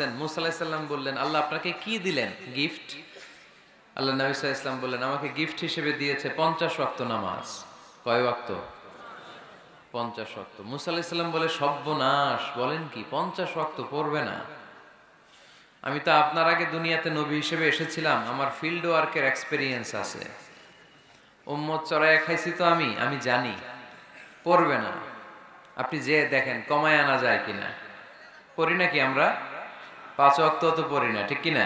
বলতেছেন, মুসা আলাহিসাল্লাম বললেন, আল্লাহ আপনাকে কি দিলেন? গিফট আল্লাহ নবী ইসলাম বললেন, আমাকে গিফট হিসেবে দিয়েছে পঞ্চাশ ওয়াক্ত নামাজ। কয় ওয়াক্ত? পঞ্চাশ ওয়াক্ত। মুসা আলাহিসাল্লাম বলে, সর্বনাশ, বলেন কি, পঞ্চাশ ওয়াক্ত পড়বে না। আমি তো আপনার আগে দুনিয়াতে নবী হিসেবে এসেছিলাম, আমার ফিল্ড ওয়ার্কের এক্সপিরিয়েন্স আছে। উম্মত চড়াই খাইছি তো আমি আমি জানি, পড়বে না। আপনি যে দেখেন, কমায় আনা যায় কিনা। পড়ি নাকি আমরা? পাঁচ অক্ত তো পড়ি না, ঠিক কিনা?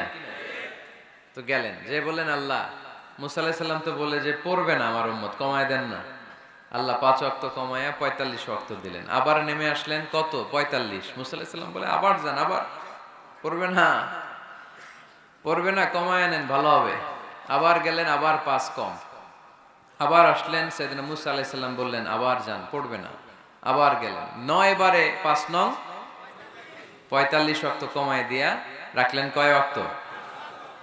তো গেলেন, যে বললেন, আল্লাহ, মুসা আলাহিসাল্লাম সাল্লাম তো বলে যে পড়বে না আমার উম্মত, কমায় দেন না। আল্লাহ পাঁচ অক্ত কমায়া পঁয়তাল্লিশ অক্ত দিলেন। আবার নেমে আসলেন, কত? পঁয়তাল্লিশ? মুসা আলাহিসাল্লাম সাল্লাম বলে, আবার যান, আবার। পড়বে না। পড়বে না কমায় নেন, ভালো হবে। আবার গেলেন, আবার পাঁচ কম। আবার আসলেন, সেদিন মুসা আলাইসাল্লাম বললেন, আবার যান, পড়বে না। আবার গেলেন। নয় বারে পাঁচ নং পঁয়তাল্লিশ অক্ত কমায় দিয়া রাখলেন কয় অক্ত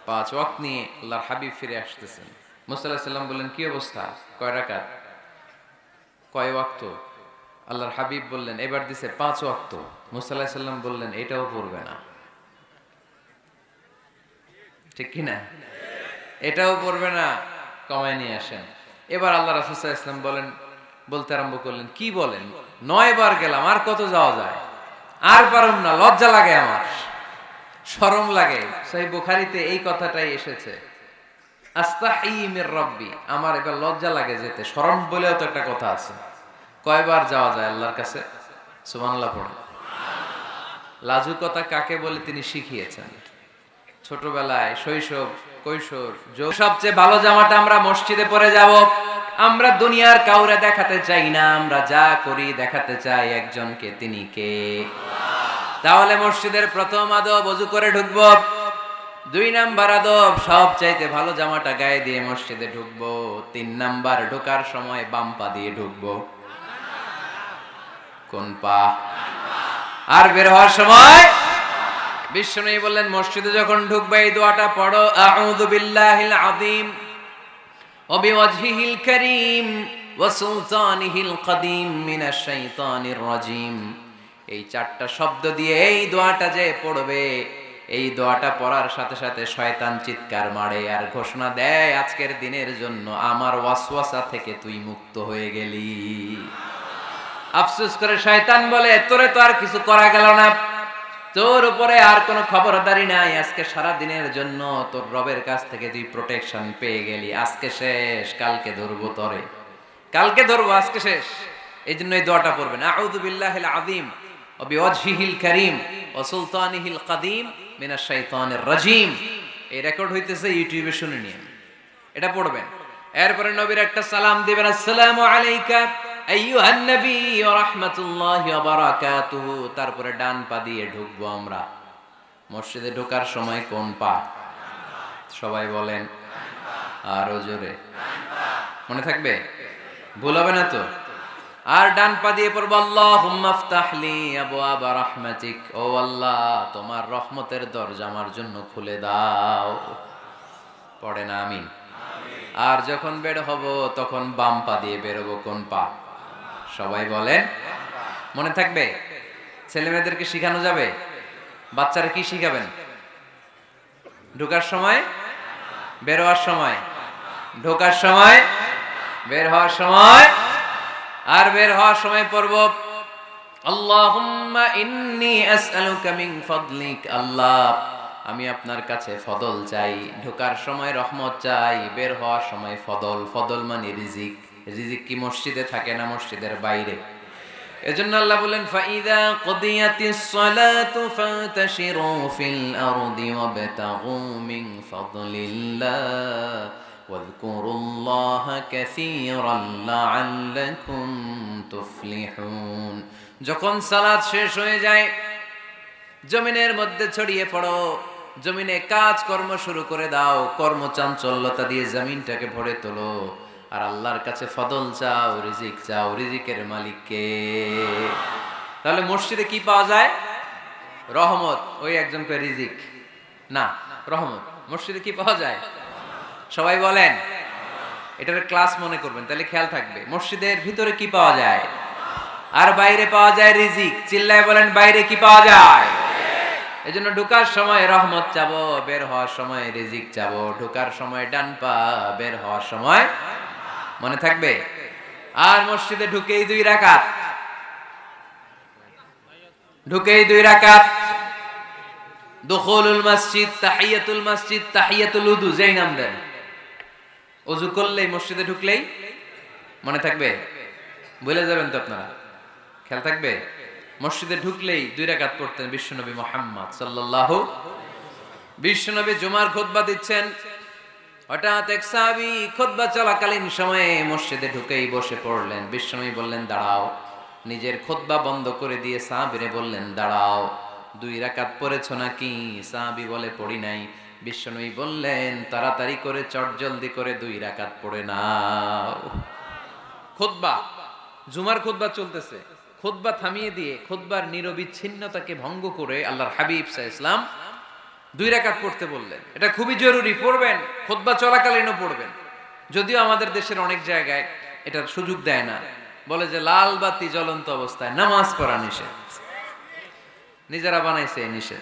পাঁচ ওয়াক্ত নিয়ে আল্লাহর হাবিব ফিরে আসতেছেন। মুসা আলাহিসাল্লাম বললেন, কি অবস্থা? কয় রাকাত? কয় ওয়াক্ত আল্লাহর হাবিব বললেন, এবার দিছে পাঁচ ওয়াক্ত মুসা আলাহিসাল্লাম বললেন, এটাও পড়বে না। ঠিক কিনা এটাও পড়বে না, কমায় নিয়ে আসেন। এবার আল্লাহ রাসুসাহ ইসলাম বলেন, বলতে আরম্ভ করলেন, কি বলেন? নয় বার গেলাম, আর কত যাওয়া যায়? আর পারুম না, লজ্জা লাগে আমার। সরম লাগে। সেই বুখারিতে এই কথাটাই এসেছে। আমার এবার লজ্জা লাগে যেতে। সরম বলেও তো একটা কথা আছে। কয়বার যাওয়া যায় আল্লাহর কাছে? সুবহানাল্লাহ পড়ে লাজুকতা কাকে বলে তিনি শিখিয়েছেন। ছোটবেলায় শৈশব, কৈশোর সবচেয়ে ভালো জামাটা আমরা মসজিদে পরে যাব। আমরা দুনিয়ার কাউরে দেখাতে চাই না, আমরা যা করি দেখাতে চাই একজনকে, তিনি কে? তাহলে মসজিদের প্রথম আদব অজু করে ঢুকবো। দুই নাম্বার আদব সব চাইতে ভালো জামাটা গায়ে দিয়ে মসজিদে ঢুকবো। তিন নাম্বার, ঢোকার সময় বাম পা দিয়ে ঢুকবো। কোন পা? আর বের হওয়ার সময় বিশ্বনবী বললেন, মসজিদে যখন ঢুকবে, এই দোয়াটা পড়ো, আউযু আযীম। কারীম ওয়া সুলতানিহিল কদীম মিনাশ শাইতানির রাজীম। এই চারটা শব্দ দিয়ে এই দোয়াটা যে পড়বে, এই দোয়াটা পড়ার সাথে সাথে শয়তান চিৎকার মারে আর ঘোষণা দেয়, আজকের দিনের জন্য আমার ওয়াসওয়াসা থেকে তুই মুক্ত হয়ে গেলি। আফসোস করে শয়তান বলে, তোরে তো আর কিছু করা গেল না। তোর উপরে আর কোনো খবরদারি নাই। আজকে সারা দিনের জন্য তোর রবের কাছ থেকে তুই প্রোটেকশন পেয়ে গেলি। আজকে শেষ, কালকে ধরবো তরে। কালকে ধরবো, আজকে শেষ। এই জন্য এই দোয়াটা পড়বেন আযীম ওয়া বিওয়াজহিল কারীম সুলতানিহিল কাদীম মিনাশ শাইতানির রাজীম। এই রেকর্ড হইতেছে ইউটিউবে শুনে নিন। এটা পড়বেন। এরপরে নবীর একটা সালাম দিবেন। আসসালামু আলাইকা। তারপরে ডান পা দিয়ে ঢুকবো আমরা। মসজিদে ঢোকার সময় কোন পা? সবাই বলেন, আরও জোরে। মনে থাকবে? ভুল হবে না তো? আর ডান পা দিয়ে পড়ব, আল্লাহুম্মা আফতাহলি আবওয়াবা রাহমাতিক। ও আল্লাহ, তোমার রহমতের দরজা আমার জন্য খুলে দাও। পড়ে না আমি আর যখন বের হব, তখন বাম পা দিয়ে বেরোবো কোন পা? সবাই বলেন মনে থাকবে? ছেলে মেয়েদেরকে শিখানো যাবে? বাচ্চারা কি শিখাবেন? ঢোকার সময়? বের হওয়ার সময়? ঢোকার সময়? বের হওয়ার সময়? আর বের হওয়ার সময় পড়ব, আল্লাহুম্মা ইন্নী আসআলুকা মিন ফাদলিক। আল্লাহ, আমি আপনার কাছে ফদল চাই। ঢোকার সময় রহমত চাই, বের হওয়ার সময় ফদল। ফদল মানে রিজিক। রিজিক কি মসজিদে থাকে না মসজিদের বাইরে এজন্য আল্লাহ বলেন ফাইদা কদিয়াতিস সালাতু ফান্তাশিরু ফিল আরদি ওয়াবতাগু মিন ফাদলিল্লাহ واذكروا الله كثيرا لعلكم تفلحون যখন সালাত শেষ হয়ে যায় জমিনের মধ্যে ছড়িয়ে পড়ো জমিনে কাজ কর্ম শুরু করে দাও কর্মচাঞ্চল্যতা দিয়ে জমিনটাকে ভরে তোলো আর আল্লাহর কাছে ফদল চাও, রিজিক চাও, রিজিকের মালিককে। তাহলে মসজিদে কি পাওয়া যায়? রহমত, ওই একজন করে রিজিক। না, রহমত। মসজিদে কি পাওয়া যায়? সবাই বলেন। এটার ক্লাস মনে করবেন, তাহলে খেয়াল থাকবে। মসজিদের ভিতরে কি পাওয়া যায়? আর বাইরে পাওয়া যায় রিজিক। চিল্লায় বলেন, বাইরে কি পাওয়া যায়? এই জন্য ঢুকার সময় রহমত চাবো, বের হওয়ার সময় রিজিক চাবো। ঢুকার সময় ডান পা, বের হওয়ার সময় মনে থাকবে? আর মসজিদে ঢুকেই দুই রাকাত। ঢুকেই দুই রাকাত। দখলুল মসজিদ, তাহিয়াতুল মসজিদ, তাহিয়াতুল উদু, যেই নাম দেন। অজু করলেই, মসজিদে ঢুকলেই মনে থাকবে? বলে যাবেন তো আপনারা। খেয়াল থাকবে? মসজিদে ঢুকলেই দুই রাকাত পড়তেন বিশ্বনবী মোহাম্মদ সাল্লাল্লাহু বিশ্বনবী জুমার খুতবা দিচ্ছেন। হঠাৎ এক সাহাবী খুতবা চলাকালীন সময়ে মসজিদে ঢুকেই বসে পড়লেন। বিশ্বনবী বললেন, দাঁড়াও। নিজের খুতবা বন্ধ করে দিয়ে সাহাবীরে বললেন, দাঁড়াও, দুই রাকাত পড়েছো নাকি? সাহাবী বলে, পড়ি নাই। বিশ্বনবী বললেন, তাড়াতাড়ি করে চটজলদি করে দুই রাকাত পড়ে নাও। খুতবা জুমার খুতবা চলতেছে। খুতবা থামিয়ে দিয়ে খুতবার নিরবিচ্ছিন্নতাকে ভঙ্গ করে আল্লাহর হাবিব সাহ ইসলাম দুই রাকাত পড়তে বললেন। এটা খুবই জরুরি, পড়বেন, খুতবা চলাকালীনও পড়বেন। যদিও আমাদের দেশের অনেক জায়গায় এটার সুযোগ দেয় না। বলে যে লাল বাতি জ্বলন্ত অবস্থায় নামাজ পড়া নিষেধ। নিজেরা বানাইছে নিষেধ।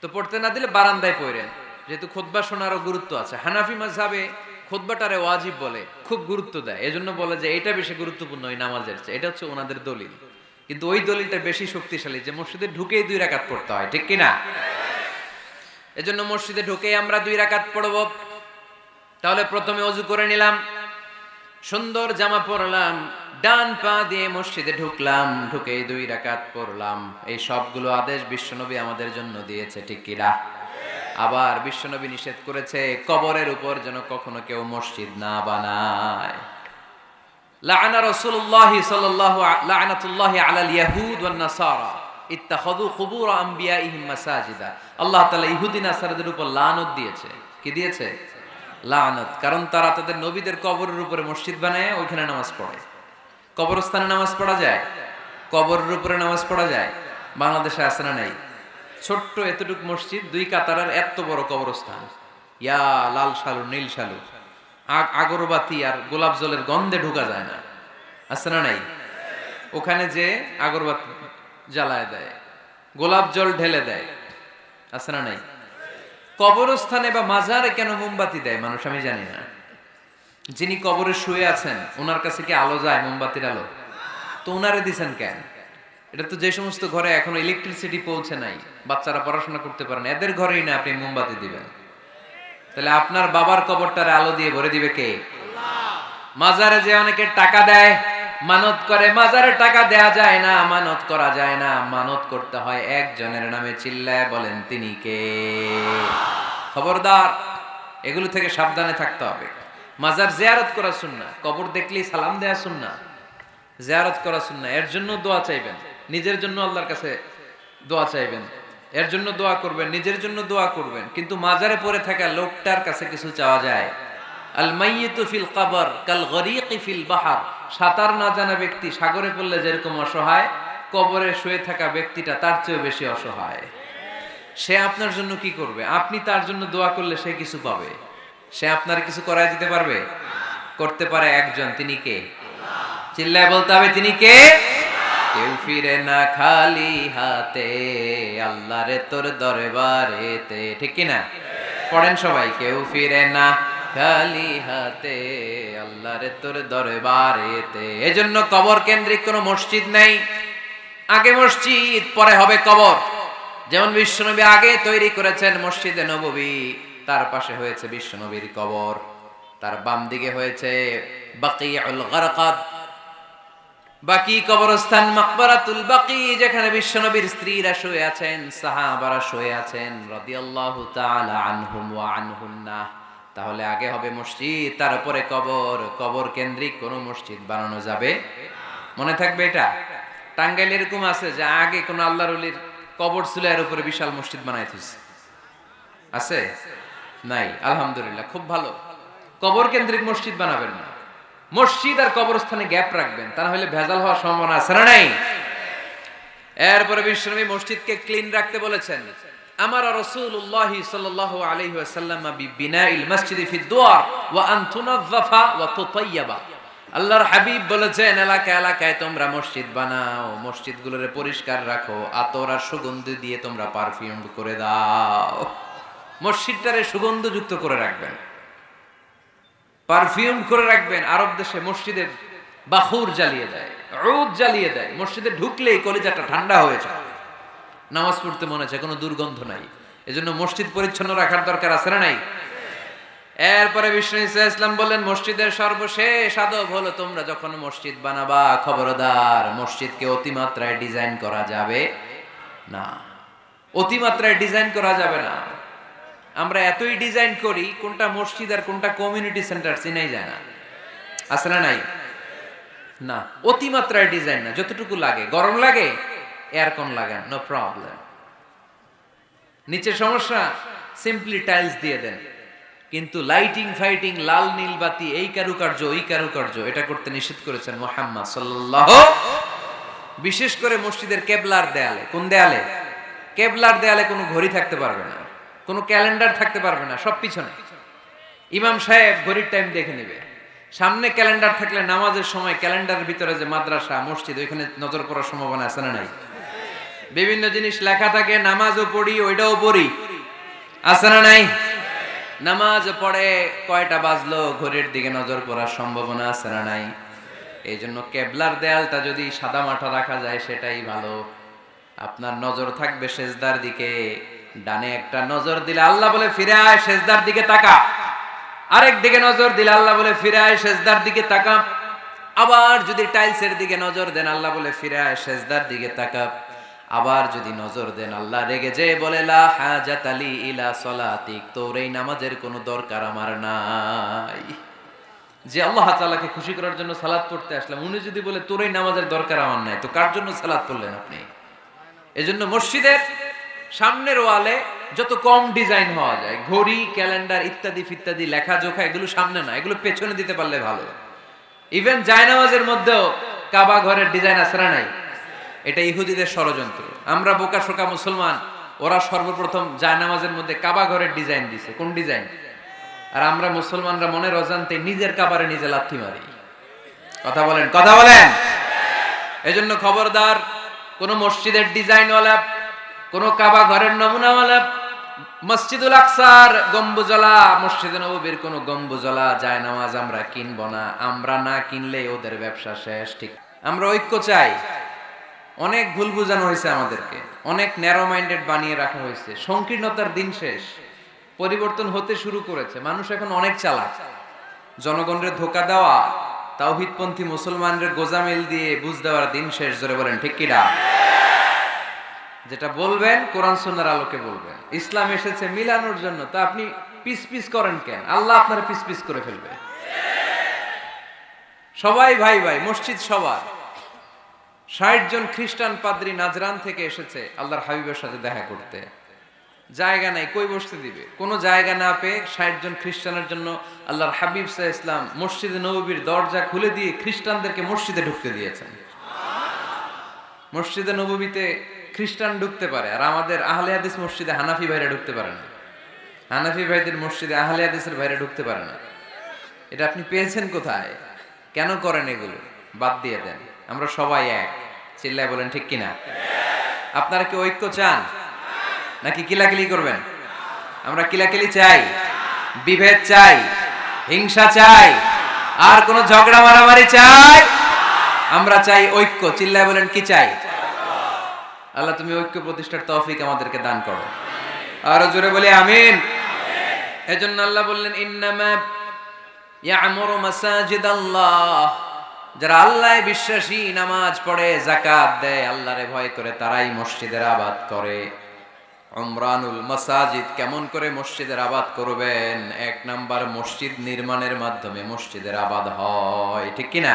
তো পড়তে না দিলে বারান্দায় পড়েন। যেহেতু খুতবা শোনারও গুরুত্ব আছে। হানাফি মাঝাবে খুতবাটারে ওয়াজিব বলে, খুব গুরুত্ব দেয়। এজন্য বলে যে এটা বেশি গুরুত্বপূর্ণ ওই নামাজের চেয়ে। এটা হচ্ছে ওনাদের দলিল। কিন্তু ওই দলিলটা বেশি শক্তিশালী যে মসজিদে ঢুকেই দুই রাকাত পড়তে হয়, ঠিক কি না এজন্য মসজিদে ঢুকেই আমরা দুই রাকাত পড়ব। তাহলে প্রথমে অজু করে নিলাম। সুন্দর জামা পরলাম, ডান পা দিয়ে মসজিদে ঢুকলাম ঢুকে দুই রাকাত পড়লাম। এই সবগুলো আদেশ বিশ্বনবী আমাদের জন্য দিয়েছে, ঠিক কিনা আবার বিশ্বনবী নিষেধ করেছে, কবরের উপর যেন কখনো কেউ মসজিদ না বানায়। লাআনা রাসূলুল্লাহি সাল্লাল্লাহু লাআনাতুল্লাহি আলাল ইয়াহুদ ওয়ান নাসারা ইত্তাখাযু কুবুর আম্বিয়াইহিম মাসাজিদা। আল্লাহ তাআলা ইহুদি নাসারাদের উপর লানত দিয়েছে। কি দিয়েছে? লানত। কারণ তারা তাদের নবীদের কবরের উপরে মসজিদ বানায়, ওইখানে নামাজ পড়ে। কবরস্থানে নামাজ পড়া যায়? কবরের উপরে নামাজ পড়া যায়? বাংলাদেশে আছে না নাই? ছোট্ট এতটুক মসজিদ, দুই কাতারের এত বড় কবরস্থান। ইয়া লাল শালু, নীল শালু। আগ আগরবাতি আর গোলাপ জলের গন্ধে ঢুকা যায় না। আছে না নাই? ওখানে যে আগরবাতি জ্বালায় দেয়, গোলাপ জল ঢেলে দেয়। আছে না নাই? কবরস্থানে বা মাজারে কেন মোমবাতি দেয় মানুষ আমি জানি না। যিনি কবরে শুয়ে আছেন, ওনার কাছে কি আলো যায়, মোমবাতির আলো? তো ওনারে দিছেন কেন? এটা তো যে সমস্ত ঘরে এখনও ইলেকট্রিসিটি পৌঁছে নাই, বাচ্চারা পড়াশোনা করতে পারেন এদের ঘরেই না আপনি মোমবাতি দিবেন। তাহলে আপনার বাবার কবরটারে আলো দিয়ে ভরে দিবে কে? মাজারে যে অনেকে টাকা দেয় মানত করে মাজারে টাকা দেয়া যায় না, মানত করা যায় না। মানত করতে হয় একজনের নামে চিল্লায় বলেন, তিনি কে? খবরদার, এগুলো থেকে সাবধানে থাকতে হবে। মাজার জিয়ারত করা শুননা কবর দেখলেই সালাম দেয়া শুননা জিয়ারত করা শুননা এর জন্য দোয়া চাইবেন, নিজের জন্য আল্লাহর কাছে দোয়া চাইবেন। এর জন্য দোয়া করবেন, নিজের জন্য দোয়া করবেন। কিন্তু মাজারে পড়ে থাকা লোকটার কাছে কিছু চাওয়া যায়। আল মাইয়িতু ফিল কবর কাল গরিকি ফিল বাহার। সাঁতার না জানা ব্যক্তি সাগরে পড়লে যেরকম অসহায়, কবরে শুয়ে থাকা ব্যক্তিটা তার চেয়েও বেশি অসহায়। সে আপনার জন্য কি করবে? আপনি তার জন্য দোয়া করলে সে কিছু পাবে? সে আপনার কিছু করায় দিতে পারবে? করতে পারে একজন, তিনি কে? চিল্লায় বলতে হবে, তিনি কে? কেউ ফিরে না খালি হাতে আল্লাহ রে তোর দরবারেতে। ঠিক কি না পড়েন সবাই, কেউ ফিরে না খালি হাতে আল্লাহ রে তোর দরবারেতে। এজন্য কবর কেন্দ্রিক কোনো মসজিদ নেই। আগে মসজিদ, পরে হবে কবর। যেমন বিশ্বনবী আগে তৈরি করেছেন মসজিদে নববী, তার পাশে হয়েছে বিশ্বনবীর কবর। তার বাম দিকে হয়েছে বাকিউল গারকাদ। বাকি কবরস্থান মাকবারাতুল বাকি, যেখানে বিশ্বনবীর স্ত্রীরা শুয়ে আছেন, সাহাবারা শুয়ে আছেন, রাদিয়াল্লাহু তাআলা আনহুম ওয়া আনহুন্না। তাহলে আগে হবে মসজিদ, তারপরে কবর। কবর কেন্দ্রিক কোন মসজিদ বানানো যাবে? মনে থাকবে এটা? টাঙ্গাইল এরকম আছে যে আগে কোন আল্লাহর ওলির কবর ছিল, এর উপরে বিশাল মসজিদ বানাই দিছে আছে? নাই, আলহামদুলিল্লাহ, খুব ভালো। কবর কেন্দ্রিক মসজিদ বানাবেন না। মসজিদ আর কবরস্থানে গ্যাপ রাখবেন, তা না হলে ভেজাল হওয়ার সম্ভাবনা আছে না নাই? এরপরে বিশ্বনবী মসজিদকে ক্লিন রাখতে বলেছেন। আমার আন ওয়া তুতায়্যাবা আল্লাহর হাবিব বলেছেন এলাকা, এলাকায় তোমরা মসজিদ বানাও পরিষ্কার রাখো, আতর আর সুগন্ধি দিয়ে তোমরা পারফিউম করে দাও। মসজিদটারে সুগন্ধযুক্ত করে রাখবেন, পারফিউম করে রাখবেন। আরব দেশে মসজিদে বাহুর জ্বালিয়ে দেয়, রোদ জ্বালিয়ে দেয়। মসজিদে ঢুকলেই কলিজাটা ঠান্ডা হয়ে যায়। নামাজ পড়তে মনে হচ্ছে কোনো দুর্গন্ধ নাই। এজন্য মসজিদ পরিচ্ছন্ন রাখার দরকার আছে না নাই? এরপরে বিষ্ণু ইসা ইসলাম বললেন, মসজিদের সর্বশেষ আদব হলো তোমরা যখন মসজিদ বানাবা, খবরদার, মসজিদকে অতিমাত্রায় ডিজাইন করা যাবে না। অতিমাত্রায় ডিজাইন করা যাবে না। আমরা এতই ডিজাইন করি, কোনটা মসজিদ আর কোনটা কমিউনিটি সেন্টার চিনাই যায় না। না নাই? না, অতিমাত্রায় ডিজাইন না, যতটুকু লাগে। গরম লাগে? এয়ারকন লাগান নো প্রবলেম নিচে সমস্যা সিম্পলি টাইলস দিয়ে দেন। কিন্তু লাইটিং ফাইটিং লাল, নীল, বাতি, এই কারুকার্য, ওই কারুকার্য, এটা করতে নিষেধ করেছেন মোহাম্মদ সাল্লাল্লাহু বিশেষ করে মসজিদের কেবলার দেয়ালে। কোন দেয়ালে? কেবলার দেয়ালে কোনো ঘড়ি থাকতে পারবে না, কোনো ক্যালেন্ডার থাকতে পারবে না, সব পিছনে। ইমাম সাহেব ঘড়ির টাইম দেখে নেবে। সামনে ক্যালেন্ডার থাকলে নামাজের সময় ক্যালেন্ডারের ভিতরে যে মাদ্রাসা, মসজিদ, ওইখানে নজর পড়ার সম্ভাবনা আছে না নাই? বিভিন্ন জিনিস লেখা থাকে, নামাজও পড়ি, ওইটাও পড়ি। আছে না নাই? নামাজ পড়ে কয়টা বাজলো, ঘড়ির দিকে নজর পড়ার সম্ভাবনা আছে না নাই? এই জন্য কেবলার দেয়ালটা যদি সাদা মাঠা রাখা যায়, সেটাই ভালো। আপনার নজর থাকবে সেজদার দিকে, ডানে একটা নজর দিলে আল্লাহ বলে, ফিরে আয়, সেজদার দিকে তাকা। আরেক দিকে নজর দিলে আল্লাহ বলে, ফিরে আয়, সেজদার দিকে তাকা। আবার যদি টাইলসের দিকে নজর দেন, আল্লাহ বলে, ফিরে আয়, সেজদার দিকে তাকা। আবার যদি নজর দেন, আল্লাহ রেগে যে বলে, লা তোর এই নামাজের কোনো দরকার আমার নাই। যে আল্লাহ তাআলাকে খুশি করার জন্য সালাদ পড়তে আসলাম, উনি যদি বলে, তোর এই নামাজের দরকার আমার নাই, তো কার জন্য সালাদ পড়লেন আপনি? এজন্য মসজিদের সামনের ওয়ালে যত কম ডিজাইন হওয়া যায়, ঘড়ি, ক্যালেন্ডার ইত্যাদি ফিত্যাদি, লেখা জোখা, এগুলো সামনে না, এগুলো পেছনে দিতে পারলে ভালো। ইভেন জায়নামাজের মধ্যেও কাবা ঘরের ডিজাইন না নাই। এটা ইহুদিদের ষড়যন্ত্র। আমরা বোকা শোকা মুসলমান, ওরা সর্বপ্রথম জায়নামাজের মধ্যে কাবা ঘরের ডিজাইন দিছে। কোন ডিজাইন? আর আমরা মুসলমানরা মনের অজান্তে নিজের কাবারে নিজে লাথি মারি। কথা বলেন কথা বলেন। এজন্য খবরদার, কোন মসজিদের ডিজাইনওয়ালা, কোন কাবা ঘরের নমুনাওয়ালা, মসজিদুল আকসার গম্বুজলা মসজিদ নবীর কোন গম্বুজলা যায় নামাজ আমরা কিনবো না। আমরা না কিনলে ওদের ব্যবসা শেষ, ঠিক। আমরা ঐক্য চাই। অনেক ভুল বুঝানো হয়েছে আমাদেরকে। অনেক ন্যারো মাইন্ডেড বানিয়ে রাখা হয়েছে। সংকীর্ণতার দিন শেষ। পরিবর্তন হতে শুরু করেছে। মানুষ এখন অনেক চালাক। জনগণের ধোকা দেওয়া, তাওহিদপন্থী মুসলমানদের গোজামিল দিয়ে বুঝ দেওয়ার দিন শেষ ধরে বলেন, ঠিক কিনা যেটা বলবেন, কোরআন সুন্নার আলোকে বলবেন। ইসলাম এসেছে মিলানোর জন্য। তা আপনি পিস পিস করেন কেন? আল্লাহ আপনার পিস পিস করে ফেলবে। সবাই ভাই ভাই, মসজিদ সবার। ষাট জন খ্রিস্টান পাদ্রী নাজরান থেকে এসেছে আল্লাহর হাবিবের সাথে দেখা করতে। জায়গা নাই, কই বসতে দিবে? কোনো জায়গা না পেয়ে ষাট জন খ্রিস্টানের জন্য আল্লাহর হাবিব সাহ ইসলাম মসজিদে নবীর দরজা খুলে দিয়ে খ্রিস্টানদেরকে মসজিদে ঢুকতে দিয়েছেন। মসজিদে নবীতে খ্রিস্টান ঢুকতে পারে, আর আমাদের আহলে হাদিস মসজিদে হানাফি ভাইরা ঢুকতে পারে না। হানাফি ভাইদের মসজিদে আহলে হাদিসের ভাইরা ঢুকতে পারে না। এটা আপনি পেয়েছেন কোথায়? কেন করেন এগুলো? বাদ দিয়ে দেন। আমরা সবাই এক। চিল্লায় বলেন, ঠিক কিনা? আপনারা কি ঐক্য চান? নাকি কিলাকিলি করবেন? আমরা কিলাকিলি চাই, বিভেদ চাই, হিংসা চাই, আর কোন ঝগড়া মারামারি চাই? আমরা চাই ঐক্য। চিল্লায় বলেন, কি চাই? আল্লাহ, তুমি ঐক্য প্রতিষ্ঠার তৌফিক আমাদেরকে দান করো। আরও জোরে বলি, আমিন। এজন্য আল্লাহ বললেন, ইন্নামা ইয়ামুরু মাসাজিদ আল্লাহ যারা আল্লাহ বিশ্বাসী, নামাজ পড়ে জাকাত দেয়, আল্লাহরে ভয় করে, তারাই মসজিদের আবাদ করে। উমরানুল মাসাজিদ কেমন করে মসজিদের আবাদ করবেন? এক নাম্বার মসজিদ নির্মাণের মাধ্যমে মসজিদের আবাদ হয়, ঠিক কি না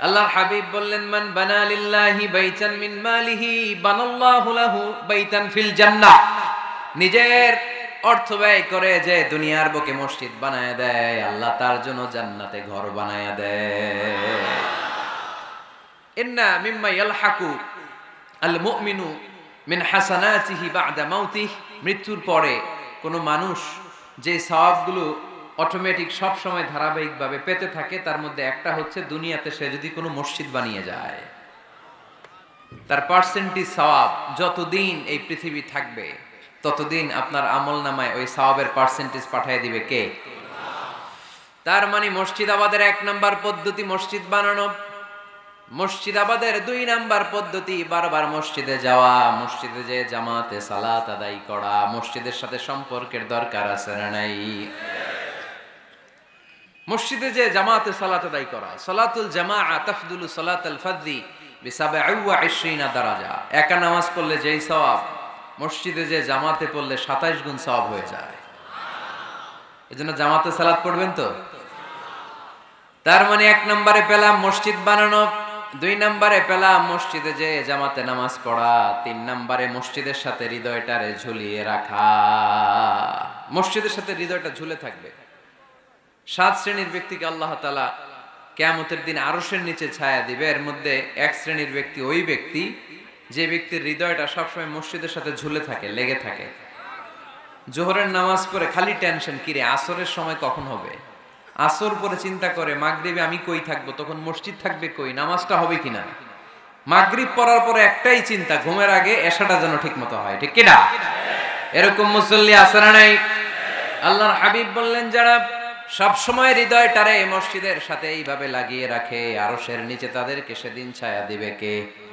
আল্লাহর হাবিব বললেন, মান বানা লিল্লাহি বাইতান মিন মালিহি, বানাল্লাহু লাহু বাইতান ফিল জান্নাহ। নিজের অর্থ ব্যয় করে যে দুনিয়ার বুকে মসজিদ বানায় দেয়, আল্লাহ তার জন্য জান্নাতে ঘর বানায় দেয়। ইন্না আল মুমিনু মিন হাসানাতিহি বাদা মাউতিহি। মৃত্যুর পরে কোনো মানুষ যে সওয়াবগুলো অটোমেটিক সব সময় ধারাবাহিকভাবে পেতে থাকে, তার মধ্যে একটা হচ্ছে দুনিয়াতে সে যদি কোনো মসজিদ বানিয়ে যায়, তার পার্সেন্টেজ সওয়াব যতদিন এই পৃথিবী থাকবে ততদিন আপনার আমল নামায় ওই সওয়াবের পার্সেন্টেজ পাঠিয়ে দিবে কে? তার মানে মসজিদাবাদের এক নাম্বার পদ্ধতি মসজিদ বানানো, মসজিদাবাদের দুই নাম্বার পদ্ধতি বারবার মসজিদে যাওয়া, মসজিদে যে জামাতে সালাত আদায় করা, মসজিদের সাথে সম্পর্কের দরকার আছে না নাই? মসজিদে যে জামাতে সালাত আদায় করা, সালাতুল জামা তাফদুলু সালাতুল ফাদ্দি বিসাবে ইশরিনা দারাজা। একা নামাজ পড়লে যেই সওয়াব মসজিদে যে জামাতে পড়লে সাতাইশ গুণ সব হয়ে যায়। এজন্য জামাতে সালাত পড়বেন তো? তার মানে এক নম্বরে পেলাম মসজিদ বানানো, দুই নম্বরে পেলাম মসজিদে যে জামাতে নামাজ পড়া, তিন নম্বরে মসজিদের সাথে হৃদয়টারে ঝুলিয়ে রাখা। মসজিদের সাথে হৃদয়টা ঝুলে থাকবে। সাত শ্রেণির ব্যক্তিকে আল্লাহ তালা কেয়ামতের দিন আরসের নিচে ছায়া দিবে। এর মধ্যে এক শ্রেণির ব্যক্তি ওই ব্যক্তি যে ব্যক্তির হৃদয়টা সবসময় মসজিদের সাথে ঝুলে থাকে, লেগে থাকে। জোহরের নামাজ পড়ে খালি টেনশন কিরে আসরের সময় কখন হবে? আসর পরে চিন্তা করে, মাগরিবে আমি কই থাকব? তখন মসজিদ থাকবে কই, নামাজটা হবে কিনা? মাগরিব পড়ার পরে একটাই চিন্তা, ঘুমের আগে এসাটা যেন ঠিক মতো হয়। ঠিক কিনা? এরকম মুসল্লি না নাই? আল্লাহর হাবিব বললেন, যারা সব সময় হৃদয়টারে মসজিদের সাথে এইভাবে লাগিয়ে রাখে, আরশের নিচে তাদেরকে সেদিন ছায়া দিবে কে?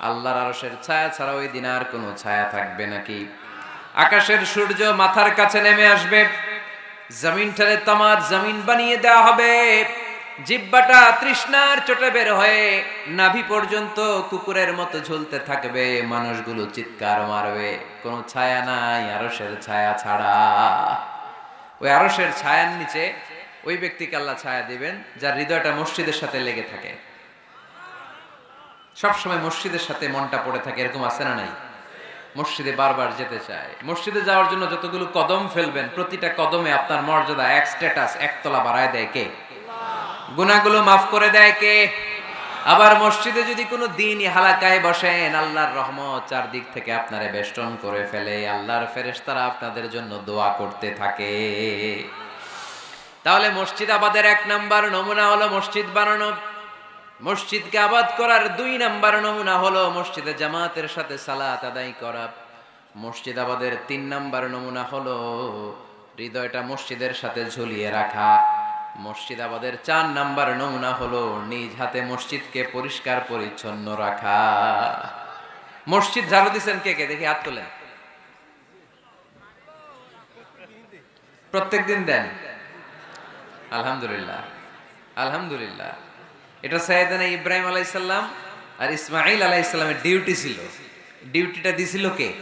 আল্লাহর আরশের ছায়া ছাড়া ওই দিন আর কোনো ছায়া থাকবে নাকি? আকাশের সূর্য মাথার কাছে নেমে আসবে। জমিনটারে তামার জমিন বানিয়ে দেওয়া হবে। জিব্বাটা তৃষ্ণার চোটে বের হয়ে নাভি পর্যন্ত কুকুরের মতো ঝুলতে থাকবে। মানুষগুলো চিৎকার মারবে। কোনো ছায়া নাই আরশের ছায়া ছাড়া। ওই আরশের ছায়ার নিচে ওই ব্যক্তিকে আল্লাহ ছায়া দিবেন, যার হৃদয়টা মসজিদের সাথে লেগে থাকে। সবসময় মসজিদের সাথে মনটা পড়ে থাকে, এরকম আছে না নাই? মসজিদে বারবার যেতে চায়। মসজিদে যাওয়ার জন্য যতগুলো কদম ফেলবেন, প্রতিটা কদমে আপনার মর্যাদা এক স্ট্যাটাস একতলা বাড়ায় দেয় কে? গুনাহগুলো মাফ করে দেয় কে? আবার মসজিদে যদি কোনো দিনই হালাকায় বসেন, আল্লাহর রহমত চারদিক থেকে আপনারে বেষ্টন করে ফেলে। আল্লাহর ফেরেশতারা আপনাদের জন্য দোয়া করতে থাকে। তাহলে মসজিদ আবাদের এক নাম্বার, নমুনা হলো মসজিদ বানানো। মসজিদকে আবাদ করার দুই নাম্বার নমুনা হলো মসজিদে জামাতের সাথে সালাত আদায় করা। মসজিদ আবাদের তিন নাম্বার নমুনা হলো হৃদয়টা মসজিদের সাথে ঝুলিয়ে রাখা। মসজিদ আবাদের চার নাম্বার নমুনা হলো নিজ হাতে মসজিদকে পরিষ্কার পরিচ্ছন্ন রাখা। মসজিদ ঝাড়ু দিচ্ছেন কে কে? দেখি হাত তোলেন। প্রত্যেক দিন দেন। আলহামদুলিল্লাহ। আলহামদুলিল্লাহ। এটা সাইয়েদানা ইব্রাহিম আলাইসাল্লাম আর ইসমাইল আলাইসাল্লামের ডিউটি ছিল। ডিউটিটা দিছিল কে?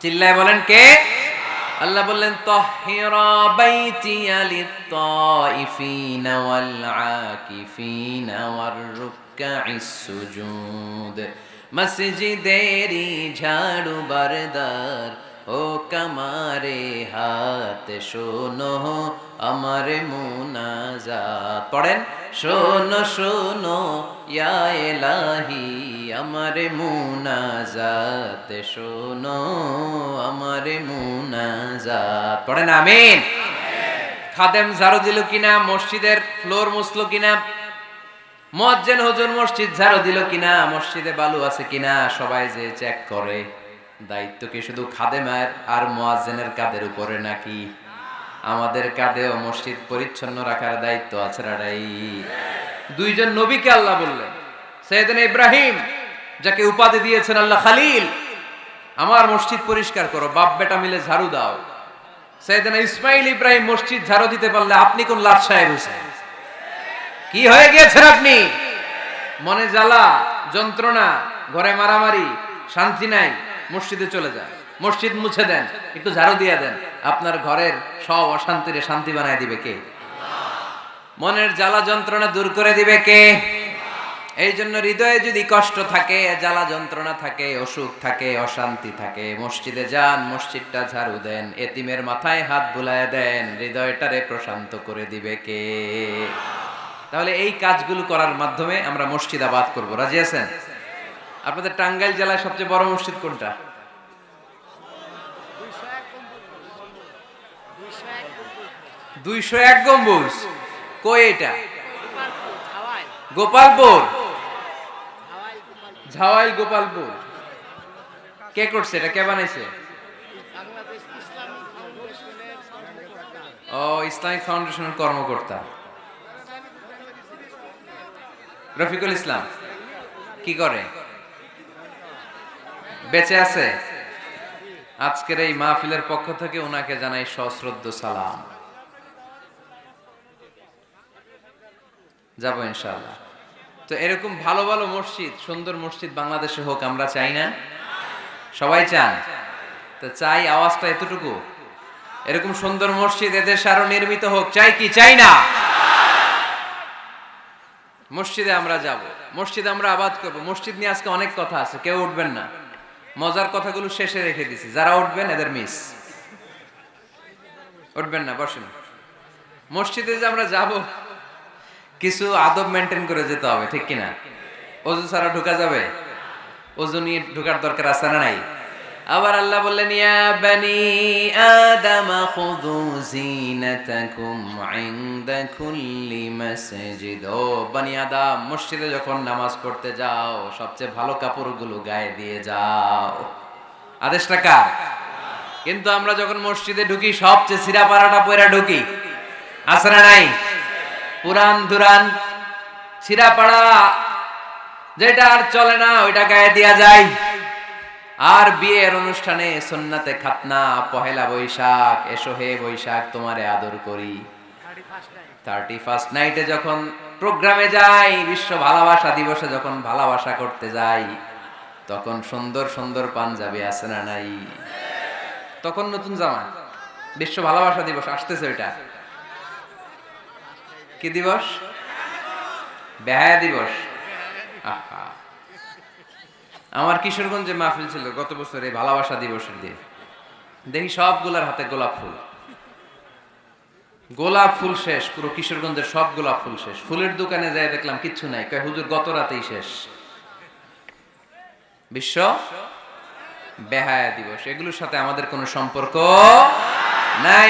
চিল্লায় বলেন কে? আল্লাহ বললেন তাহিরা বাইতিয়া লিত-তাইফিনা ওয়াল আকিফিনা ওয়ার রুকআইস সুজুদ। মসজিদেরি ঝাড়ু বারদার ও কামারে হাত শোনো, আমার মুনাজাত। পড়েন? শোনো শোনো, ইয়া এলাহি, আমার মুনাজাত শোনো, আমার মুনাজাত। পড়েন, আমিন। খাদেম ঝাড়ু দিল কিনা, মসজিদের ফ্লোর মুছলো কিনা, মজ্জেন হুজুর মসজিদ ঝাড়ু দিল কিনা, মসজিদে বালু আছে কিনা, সবাই যে চেক করে। দায়িত্ব কি শুধু খাদেমের আর মোয়াজ্জেনের কাদের উপরে নাকি? আমাদের কাঁধেও মসজিদ পরিচ্ছন্ন রাখার দায়িত্ব আছে রাডাই দুইজন নবীকে আল্লাহ বললেন, সৈয়দিন ইব্রাহিম, যাকে উপাধি দিয়েছেন আল্লাহ খালিল, আমার মসজিদ পরিষ্কার করো, বাপ বেটা মিলে ঝাড়ু দাও। সৈয়দিন ইসমাইল ইব্রাহিম মসজিদ ঝাড়ু দিতে পারলে আপনি কোন লাট সাহেব কি হয়ে গিয়েছেন আপনি? মনে জ্বালা, যন্ত্রণা, ঘরে মারামারি, শান্তি নাই। মসজিদে চলে যান। মসজিদ মুছে দেন, একটু ঝাড়ু দিয়ে দেন। আপনার ঘরের সব অশান্তিরে শান্তি বানায় দিবে কে? মনের জ্বালা যন্ত্রণা দূর করে দিবে কে? এই জন্য হৃদয়ে যদি কষ্ট থাকে, জ্বালা যন্ত্রণা থাকে, অসুখ থাকে, অশান্তি থাকে, মসজিদে যান, মসজিদটা ঝাড়ু দেন, এতিমের মাথায় হাত বুলায় দেন, হৃদয়টারে প্রশান্ত করে দিবে কে? তাহলে এই কাজগুলো করার মাধ্যমে আমরা মসজিদ আবাদ করব। রাজি আছেন? আপনাদের টাঙ্গাইল জেলায় সবচেয়ে বড় মসজিদ কোনটা? দুইশো এক গম্বুজ। কই এটা? গোপালপুর। ঝাওয়াইল গোপালপুর। কে করছে এটা? কে বানাইছে? ও, ইসলামিক ফাউন্ডেশনের কর্মকর্তা। রফিকুল ইসলাম, কি করে? বেঁচে আছে? আজকের এই মাহফিলের পক্ষ থেকে ওনাকে জানাই সশ্রদ্ধ সালাম। যাব ইনশাআল্লাহ। তো এরকম ভালো ভালো মসজিদ, সুন্দর মসজিদ বাংলাদেশে হোক, আমরা চাই না? সবাই চান? তো চাই আওয়াজটা এতটুকু? এরকম সুন্দর মসজিদ এদের আরও নির্মিত হোক, চাই কি? চাই না? মসজিদে আমরা যাব। মসজিদে আমরা আবাদ করব। মসজিদ নিয়ে আজকে অনেক কথা আছে, কেউ উঠবেন না। মজার কথাগুলো শেষে রেখে দিছি। যারা উঠবেন, এদের মিস উঠবেন না, বসেন। মসজিদে যে আমরা যাব, কিছু আদব মেনটেন করে যেতে হবে, ঠিক কিনা? অজু ছাড়া ঢুকা যাবে? অজু নিয়ে ঢোকার দরকার আছে না নাই? আবার আল্লাহ বললেন, ইয়া বানি আদম, খুযু জিনাতাকুম ইনদা কুল্লি মাসজিদ। ও বানি আদম, মসজিদে যখন নামাজ পড়তে যাও, সবচেয়ে ভালো কাপড়গুলো গায়ে দিয়ে যাও। আদেশটা কার? কিন্তু আমরা যখন মসজিদে ঢুকি, সবচেয়ে সিরা পাড়াটা পয়রা ঢুকি না নাই? পুরান দুরান সিরা পাড়া যেটা আর চলে না, ওইটা গায়ে দেয়া যায়। আর বিয়ের অনুষ্ঠানে সন্নাতে খাতনা, পহেলা বৈশাখ, এসো হে বৈশাখ, তোমারে আদর করি। থার্টি ফার্স্ট নাইটে যখন প্রোগ্রামে যাই, বিশ্ব ভালোবাসা দিবসে যখন ভালোবাসা করতে যাই, তখন সুন্দর সুন্দর পাঞ্জাবি আছে না নাই? তখন নতুন জামা। বিশ্ব ভালোবাসা দিবস, আসতেছে ওইটা। কি দিবস? বেহায়া দিবস। আহা। আমার কিশোরগঞ্জে মাহফিল ছিল গত বছর এই ভালোবাসা দিবসের দিন। দেখি সবগুলার হাতে গোলাপ ফুল। গোলাপ ফুল শেষ, পুরো কিশোরগঞ্জের সব গোলাপ ফুল শেষ। ফুলের দোকানে যাই দেখলাম কিচ্ছু নাই, কয়, হুজুর, গত রাতেই শেষ। বিশ্ব বেহায়া দিবস, এগুলোর সাথে আমাদের কোনো সম্পর্ক নাই।